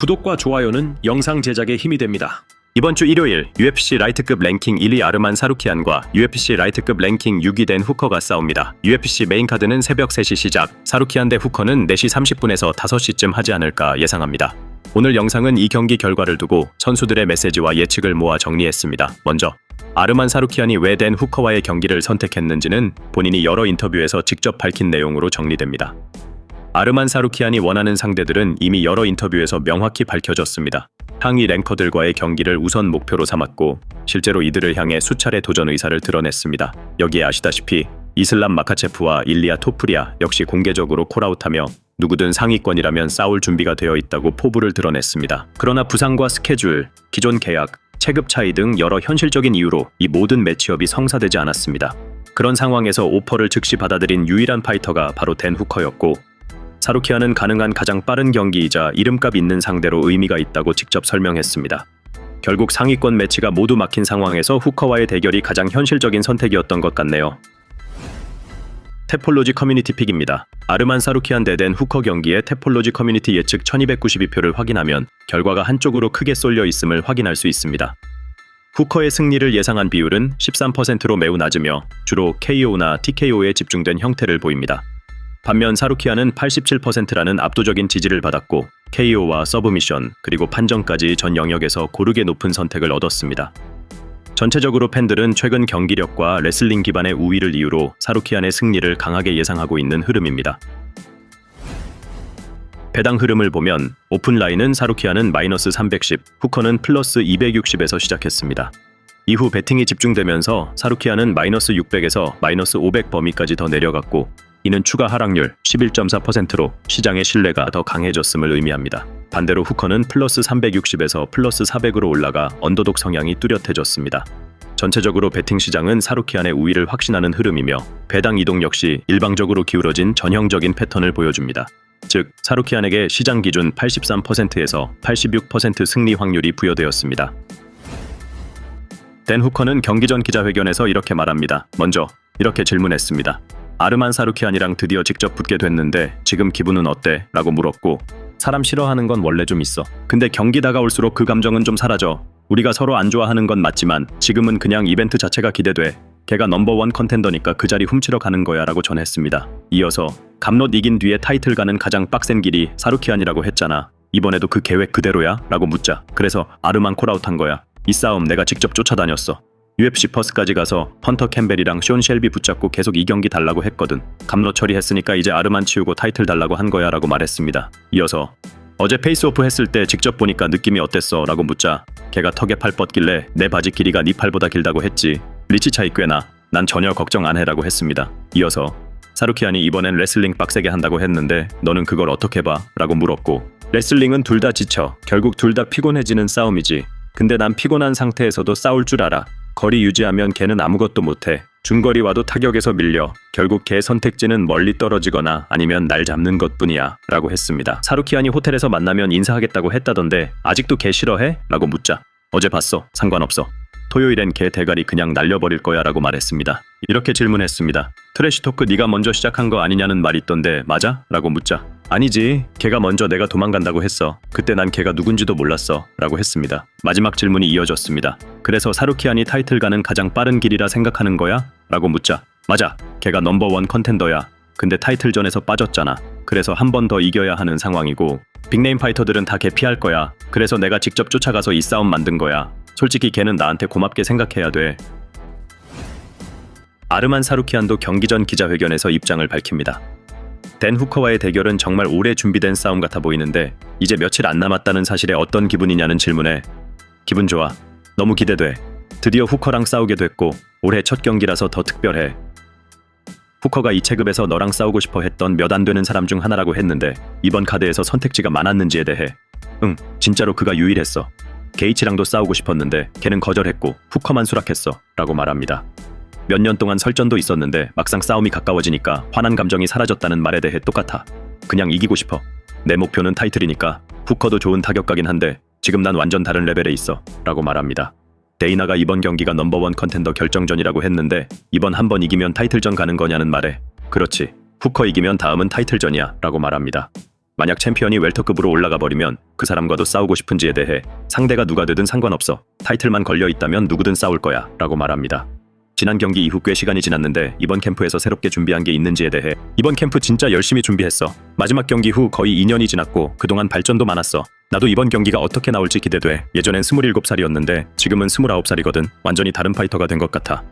구독과 좋아요는 영상 제작에 힘이 됩니다. 이번 주 일요일 UFC 라이트급 랭킹 1위 아르만 사루키안과 UFC 라이트급 랭킹 6위 된 후커가 싸웁니다. UFC 메인 카드는 새벽 3시 시작, 사루키안 대 후커는 4시 30분에서 5시쯤 하지 않을까 예상합니다. 오늘 영상은 이 경기 결과를 두고 선수들의 메시지와 예측을 모아 정리했습니다. 먼저 아르만 사루키안이 왜된 후커와의 경기를 선택했는지는 본인이 여러 인터뷰에서 직접 밝힌 내용으로 정리됩니다. 아르만 사루키안이 원하는 상대들은 이미 여러 인터뷰에서 명확히 밝혀졌습니다. 상위 랭커들과의 경기를 우선 목표로 삼았고 실제로 이들을 향해 수차례 도전 의사를 드러냈습니다. 여기에 아시다시피 이슬람 마카체프와 일리아 토프리아 역시 공개적으로 콜아웃하며 누구든 상위권이라면 싸울 준비가 되어 있다고 포부를 드러냈습니다. 그러나 부상과 스케줄, 기존 계약, 체급 차이 등 여러 현실적인 이유로 이 모든 매치업이 성사되지 않았습니다. 그런 상황에서 오퍼를 즉시 받아들인 유일한 파이터가 바로 댄 후커였고 사루키아는 가능한 가장 빠른 경기이자 이름값 있는 상대로 의미가 있다고 직접 설명했습니다. 결국 상위권 매치가 모두 막힌 상황에서 후커와의 대결이 가장 현실적인 선택이었던 것 같네요. 테폴로지 커뮤니티 픽입니다. 아르만 사루키안 대댄 후커 경기의 테폴로지 커뮤니티 예측 1292표를 확인하면 결과가 한쪽으로 크게 쏠려 있음을 확인할 수 있습니다. 후커의 승리를 예상한 비율은 13%로 매우 낮으며 주로 KO나 TKO에 집중된 형태를 보입니다. 반면 사루키아는 87%라는 압도적인 지지를 받았고 KO와 서브미션 그리고 판정까지 전 영역에서 고르게 높은 선택을 얻었습니다. 전체적으로 팬들은 최근 경기력과 레슬링 기반의 우위를 이유로 사루키안의 승리를 강하게 예상하고 있는 흐름입니다. 배당 흐름을 보면 오픈 라인은 사루키안은 마이너스 310, 후커는 플러스 260에서 시작했습니다. 이후 배팅이 집중되면서 사루키안은 마이너스 600에서 마이너스 500 범위까지 더 내려갔고 이는 추가 하락률 11.4%로 시장의 신뢰가 더 강해졌음을 의미합니다. 반대로 후커는 플러스 360에서 플러스 400으로 올라가 언더독 성향이 뚜렷해졌습니다. 전체적으로 베팅 시장은 사루키안의 우위를 확신하는 흐름이며 배당 이동 역시 일방적으로 기울어진 전형적인 패턴을 보여줍니다. 즉, 사루키안에게 시장 기준 83%에서 86% 승리 확률이 부여되었습니다. 댄 후커는 경기 전 기자회견에서 이렇게 말합니다. 먼저 이렇게 질문했습니다. 아르만 사루키안이랑 드디어 직접 붙게 됐는데 지금 기분은 어때? 라고 물었고 사람 싫어하는 건 원래 좀 있어. 근데 경기 다가올수록 그 감정은 좀 사라져. 우리가 서로 안 좋아하는 건 맞지만 지금은 그냥 이벤트 자체가 기대돼. 걔가 넘버원 컨텐더니까 그 자리 훔치러 가는 거야 라고 전했습니다. 이어서 감롯 이긴 뒤에 타이틀 가는 가장 빡센 길이 사루키안이라고 했잖아. 이번에도 그 계획 그대로야? 라고 묻자. 그래서 아르만 콜아웃한 거야. 이 싸움 내가 직접 쫓아다녔어. UFC 퍼스까지 가서 펀터 캠벨이랑 쇼 쉘비 붙잡고 계속 이 경기 달라고 했거든. 감로 처리했으니까 이제 아르만 치우고 타이틀 달라고 한 거야 라고 말했습니다. 이어서 어제 페이스오프 했을 때 직접 보니까 느낌이 어땠어? 라고 묻자 걔가 턱에 팔 뻗길래 내 바지 길이가 네 팔보다 길다고 했지. 리치 차이 꽤나. 난 전혀 걱정 안 해라고 했습니다. 이어서 사루키안이 이번엔 레슬링 빡세게 한다고 했는데 너는 그걸 어떻게 봐? 라고 물었고 레슬링은 둘 다 지쳐. 결국 둘 다 피곤해지는 싸움이지. 근데 난 피곤한 상태에서도 싸울 줄 알아. 거리 유지하면 걔는 아무것도 못해. 중거리 와도 타격에서 밀려. 결국 걔 선택지는 멀리 떨어지거나 아니면 날 잡는 것 뿐이야. 라고 했습니다. 사루키안이 호텔에서 만나면 인사하겠다고 했다던데 아직도 걔 싫어해? 라고 묻자. 어제 봤어. 상관없어. 토요일엔 걔 대가리 그냥 날려버릴 거야 라고 말했습니다. 이렇게 질문했습니다. 트래시 토크 네가 먼저 시작한 거 아니냐는 말이 있던데 맞아? 라고 묻자. 아니지. 걔가 먼저 내가 도망간다고 했어. 그때 난 걔가 누군지도 몰랐어. 라고 했습니다. 마지막 질문이 이어졌습니다. 그래서 사루키안이 타이틀 가는 가장 빠른 길이라 생각하는 거야? 라고 묻자. 맞아. 걔가 넘버원 컨텐더야. 근데 타이틀전에서 빠졌잖아. 그래서 한 번 더 이겨야 하는 상황이고 빅네임 파이터들은 다 걔 피할 거야. 그래서 내가 직접 쫓아가서 이 싸움 만든 거야. 솔직히 걔는 나한테 고맙게 생각해야 돼. 아르만 사루키안도 경기 전 기자회견에서 입장을 밝힙니다. 댄 후커와의 대결은 정말 오래 준비된 싸움 같아 보이는데 이제 며칠 안 남았다는 사실에 어떤 기분이냐는 질문에 기분 좋아. 너무 기대돼. 드디어 후커랑 싸우게 됐고 올해 첫 경기라서 더 특별해. 후커가 이 체급에서 너랑 싸우고 싶어 했던 몇 안 되는 사람 중 하나라고 했는데 이번 카드에서 선택지가 많았는지에 대해 응, 진짜로 그가 유일했어. 게이치랑도 싸우고 싶었는데 걔는 거절했고 후커만 수락했어. 라고 말합니다. 몇 년 동안 설전도 있었는데 막상 싸움이 가까워지니까 화난 감정이 사라졌다는 말에 대해 똑같아. 그냥 이기고 싶어. 내 목표는 타이틀이니까 후커도 좋은 타격가긴 한데 지금 난 완전 다른 레벨에 있어. 라고 말합니다. 데이나가 이번 경기가 넘버원 컨텐더 결정전이라고 했는데 이번 한 번 이기면 타이틀전 가는 거냐는 말에 그렇지. 후커 이기면 다음은 타이틀전이야. 라고 말합니다. 만약 챔피언이 웰터급으로 올라가 버리면 그 사람과도 싸우고 싶은지에 대해 상대가 누가 되든 상관없어. 타이틀만 걸려 있다면 누구든 싸울 거야. 라고 말합니다. 지난 경기 이후 꽤 시간이 지났는데 이번 캠프에서 새롭게 준비한 게 있는지에 대해 이번 캠프 진짜 열심히 준비했어. 마지막 경기 후 거의 2년이 지났고 그동안 발전도 많았어. 나도 이번 경기가 어떻게 나올지 기대돼. 예전엔 27살이었는데 지금은 29살이거든. 완전히 다른 파이터가 된 것 같아.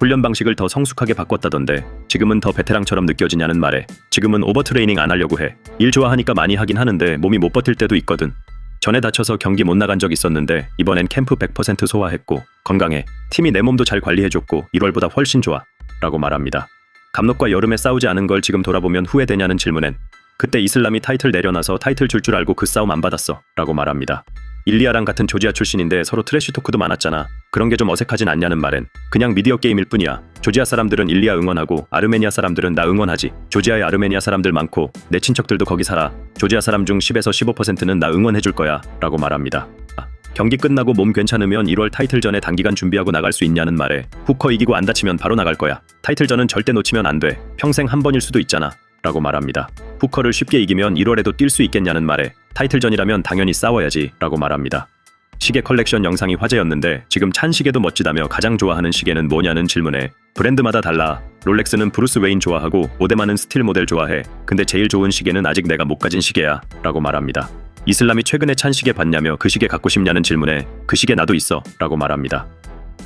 훈련 방식을 더 성숙하게 바꿨다던데 지금은 더 베테랑처럼 느껴지냐는 말에 지금은 오버트레이닝 안 하려고 해. 일 좋아하니까 많이 하긴 하는데 몸이 못 버틸 때도 있거든. 전에 다쳐서 경기 못 나간 적 있었는데 이번엔 캠프 100% 소화했고 건강해. 팀이 내 몸도 잘 관리해줬고 1월보다 훨씬 좋아. 라고 말합니다. 감독과 여름에 싸우지 않은 걸 지금 돌아보면 후회되냐는 질문엔 그때 이슬람이 타이틀 내려놔서 타이틀 줄 줄 알고 그 싸움 안 받았어. 라고 말합니다. 일리아랑 같은 조지아 출신인데 서로 트래쉬 토크도 많았잖아. 그런 게 좀 어색하진 않냐는 말엔 그냥 미디어 게임일 뿐이야. 조지아 사람들은 일리아 응원하고 아르메니아 사람들은 나 응원하지. 조지아에 아르메니아 사람들 많고 내 친척들도 거기 살아. 조지아 사람 중 10에서 15%는 나 응원해 줄 거야. 라고 말합니다. 아, 경기 끝나고 몸 괜찮으면 1월 타이틀전에 단기간 준비하고 나갈 수 있냐는 말에 후커 이기고 안 다치면 바로 나갈 거야. 타이틀전은 절대 놓치면 안 돼. 평생 한 번일 수도 있잖아. 라고 말합니다. 후커를 쉽게 이기면 1월에도 뛸 수 있겠냐는 말에 타이틀전이라면 당연히 싸워야지 라고 말합니다. 시계 컬렉션 영상이 화제였는데 지금 찬 시계도 멋지다며 가장 좋아하는 시계는 뭐냐는 질문에 브랜드마다 달라 롤렉스는 브루스 웨인 좋아하고 오데마는 스틸 모델 좋아해 근데 제일 좋은 시계는 아직 내가 못 가진 시계야 라고 말합니다. 이슬람이 최근에 찬 시계 봤냐며 그 시계 갖고 싶냐는 질문에 그 시계 나도 있어 라고 말합니다.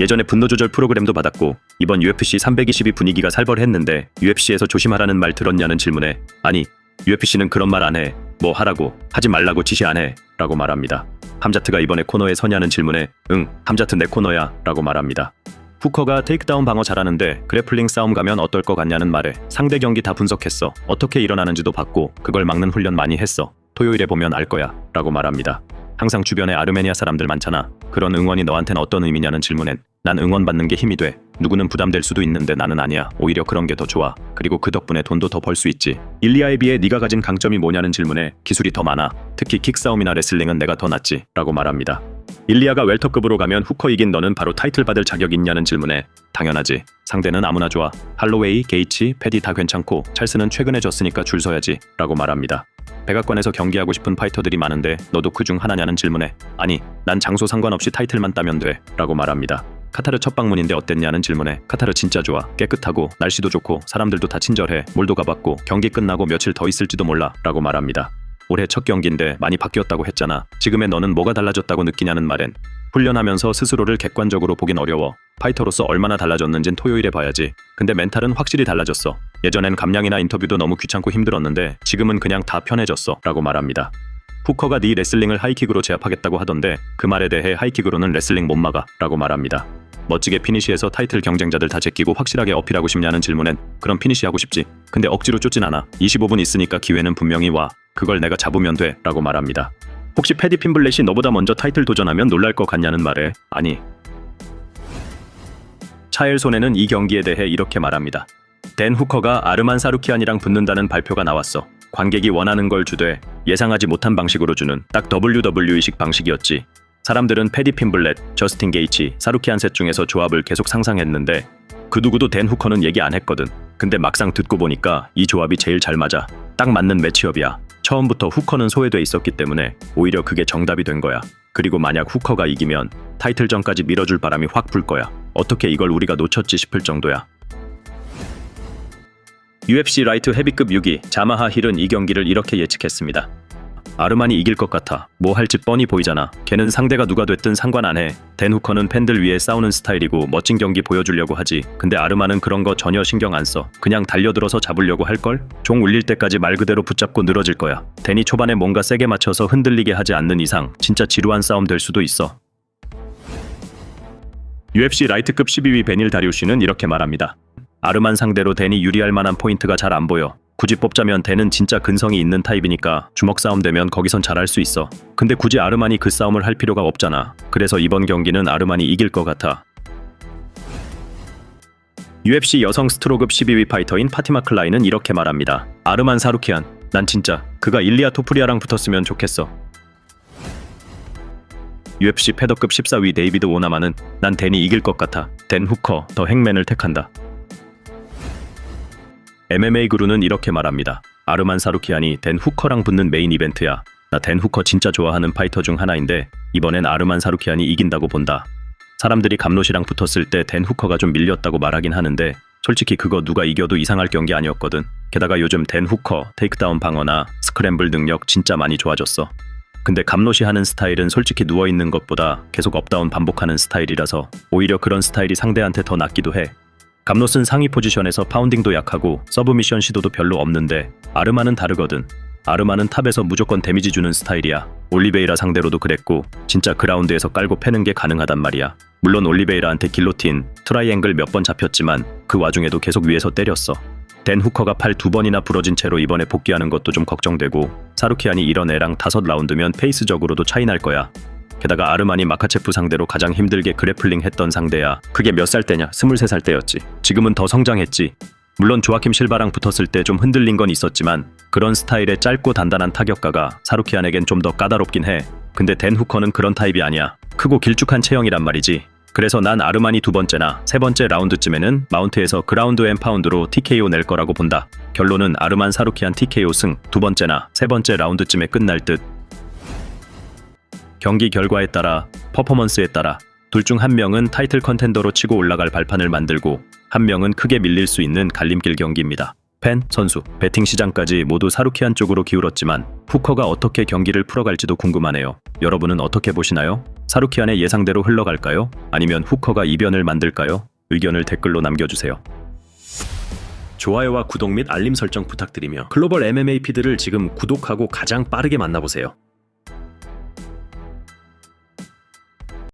예전에 분노 조절 프로그램도 받았고 이번 UFC 320이 분위기가 살벌했는데 UFC에서 조심하라는 말 들었냐는 질문에 아니 UFC는 그런 말 안 해. 뭐 하라고 하지 말라고 지시 안 해. 라고 말합니다. 함자트가 이번에 코너에 서냐는 질문에 응 함자트 내 코너야 라고 말합니다. 후커가 테이크다운 방어 잘하는데 그래플링 싸움 가면 어떨 것 같냐는 말에 상대 경기 다 분석했어. 어떻게 일어나는지도 봤고 그걸 막는 훈련 많이 했어. 토요일에 보면 알 거야 라고 말합니다. 항상 주변에 아르메니아 사람들 많잖아. 그런 응원이 너한텐 어떤 의미냐는 질문엔 난 응원받는 게 힘이 돼. 누구는 부담될 수도 있는데 나는 아니야. 오히려 그런 게 더 좋아. 그리고 그 덕분에 돈도 더 벌 수 있지. 일리아에 비해 네가 가진 강점이 뭐냐는 질문에 기술이 더 많아. 특히 킥싸움이나 레슬링은 내가 더 낫지. 라고 말합니다. 일리아가 웰터급으로 가면 후커 이긴 너는 바로 타이틀 받을 자격 있냐는 질문에 당연하지. 상대는 아무나 좋아. 할로웨이, 게이치, 패디 다 괜찮고 찰스는 최근에 졌으니까 줄 서야지. 라고 말합니다. 백악관에서 경기하고 싶은 파이터들이 많은데 너도 그 중 하나냐는 질문에 아니 난 장소 상관없이 타이틀만 따면 돼 라고 말합니다. 카타르 첫 방문인데 어땠냐는 질문에 카타르 진짜 좋아 깨끗하고 날씨도 좋고 사람들도 다 친절해 몰도 가봤고 경기 끝나고 며칠 더 있을지도 몰라 라고 말합니다. 올해 첫 경기인데 많이 바뀌었다고 했잖아. 지금의 너는 뭐가 달라졌다고 느끼냐는 말엔 훈련하면서 스스로를 객관적으로 보긴 어려워. 파이터로서 얼마나 달라졌는진 토요일에 봐야지. 근데 멘탈은 확실히 달라졌어. 예전엔 감량이나 인터뷰도 너무 귀찮고 힘들었는데 지금은 그냥 다 편해졌어. 라고 말합니다. 후커가 네 레슬링을 하이킥으로 제압하겠다고 하던데 그 말에 대해 하이킥으로는 레슬링 못 막아. 라고 말합니다. 멋지게 피니시해서 타이틀 경쟁자들 다 제끼고 확실하게 어필하고 싶냐는 질문엔 그럼 피니시 하고 싶지. 근데 억지로 쫓진 않아. 25분 있으니까 기회는 분명히 와. 그걸 내가 잡으면 돼. 라고 말합니다. 혹시 패디 핀블렛이 너보다 먼저 타이틀 도전하면 놀랄 것 같냐는 말에 아니. 차엘 손에는 이 경기에 대해 이렇게 말합니다. 댄 후커가 아르만 사루키안이랑 붙는다는 발표가 나왔어. 관객이 원하는 걸 주되 예상하지 못한 방식으로 주는 딱 WWE식 방식이었지. 사람들은 패디 핀블렛, 저스틴 게이치, 사루키안 셋 중에서 조합을 계속 상상했는데 그 누구도 댄 후커는 얘기 안 했거든. 근데 막상 듣고 보니까 이 조합이 제일 잘 맞아. 딱 맞는 매치업이야. 처음부터 후커는 소외돼 있었기 때문에 오히려 그게 정답이 된 거야. 그리고 만약 후커가 이기면 타이틀전까지 밀어줄 바람이 확 불 거야. 어떻게 이걸 우리가 놓쳤지 싶을 정도야. UFC 라이트 헤비급 6위 자마하 힐은 이 경기를 이렇게 예측했습니다. 아르만이 이길 것 같아. 뭐 할지 뻔히 보이잖아. 걔는 상대가 누가 됐든 상관 안 해. 댄 후커는 팬들 위해 싸우는 스타일이고 멋진 경기 보여주려고 하지. 근데 아르만은 그런 거 전혀 신경 안 써. 그냥 달려들어서 잡으려고 할 걸? 종 울릴 때까지 말 그대로 붙잡고 늘어질 거야. 댄이 초반에 뭔가 세게 맞춰서 흔들리게 하지 않는 이상 진짜 지루한 싸움 될 수도 있어. UFC 라이트급 12위 베닐 다리우시는 이렇게 말합니다. 아르만 상대로 댄이 유리할 만한 포인트가 잘 안 보여. 굳이 뽑자면 댄은 진짜 근성이 있는 타입이니까 주먹 싸움 되면 거기선 잘할 수 있어. 근데 굳이 아르만이 그 싸움을 할 필요가 없잖아. 그래서 이번 경기는 아르만이 이길 것 같아. UFC 여성 스트로급 12위 파이터인 파티마 클라이는 이렇게 말합니다. 아르만 사루키안, 난 진짜 그가 일리아 토프리아랑 붙었으면 좋겠어. UFC 패더급 14위 데이비드 오나마는 난 댄이 이길 것 같아. 댄 후커 더 행맨을 택한다. MMA 그루는 이렇게 말합니다. 아르만 사루키안이 댄 후커랑 붙는 메인 이벤트야. 나 댄 후커 진짜 좋아하는 파이터 중 하나인데 이번엔 아르만 사루키안이 이긴다고 본다. 사람들이 감롯이랑 붙었을 때 댄 후커가 좀 밀렸다고 말하긴 하는데 솔직히 그거 누가 이겨도 이상할 경기 아니었거든. 게다가 요즘 댄 후커 테이크다운 방어나 스크램블 능력 진짜 많이 좋아졌어. 근데 감롯이 하는 스타일은 솔직히 누워 있는 것보다 계속 업다운 반복하는 스타일이라서 오히려 그런 스타일이 상대한테 더 낫기도 해. 감롯은 상위 포지션에서 파운딩도 약하고 서브 미션 시도도 별로 없는데 아르마는 다르거든. 아르마는 탑에서 무조건 데미지 주는 스타일이야. 올리베이라 상대로도 그랬고 진짜 그라운드에서 깔고 패는 게 가능하단 말이야. 물론 올리베이라한테 길로틴, 트라이앵글 몇 번 잡혔지만 그 와중에도 계속 위에서 때렸어. 댄 후커가 팔 두 번이나 부러진 채로 이번에 복귀하는 것도 좀 걱정되고 사루키안이 이런 애랑 다섯 라운드면 페이스적으로도 차이 날 거야. 게다가 아르만이 마카체프 상대로 가장 힘들게 그래플링 했던 상대야. 그게 몇 살 때냐? 23살 때였지. 지금은 더 성장했지. 물론 조아킴 실바랑 붙었을 때 좀 흔들린 건 있었지만 그런 스타일의 짧고 단단한 타격가가 사루키안에겐 좀 더 까다롭긴 해. 근데 댄 후커는 그런 타입이 아니야. 크고 길쭉한 체형이란 말이지. 그래서 난 아르만이 두 번째나 세 번째 라운드쯤에는 마운트에서 그라운드 앤 파운드로 TKO 낼 거라고 본다. 결론은 아르만 사루키안 TKO 승 두 번째나 세 번째 라운드쯤에 끝날 듯. 경기 결과에 따라 퍼포먼스에 따라 둘 중 한 명은 타이틀 컨텐더로 치고 올라갈 발판을 만들고 한 명은 크게 밀릴 수 있는 갈림길 경기입니다. 팬, 선수, 배팅 시장까지 모두 사루키안 쪽으로 기울었지만 후커가 어떻게 경기를 풀어갈지도 궁금하네요. 여러분은 어떻게 보시나요? 사루키안의 예상대로 흘러갈까요? 아니면 후커가 이변을 만들까요? 의견을 댓글로 남겨주세요. 좋아요와 구독 및 알림 설정 부탁드리며 글로벌 MMA 피드를 지금 구독하고 가장 빠르게 만나보세요.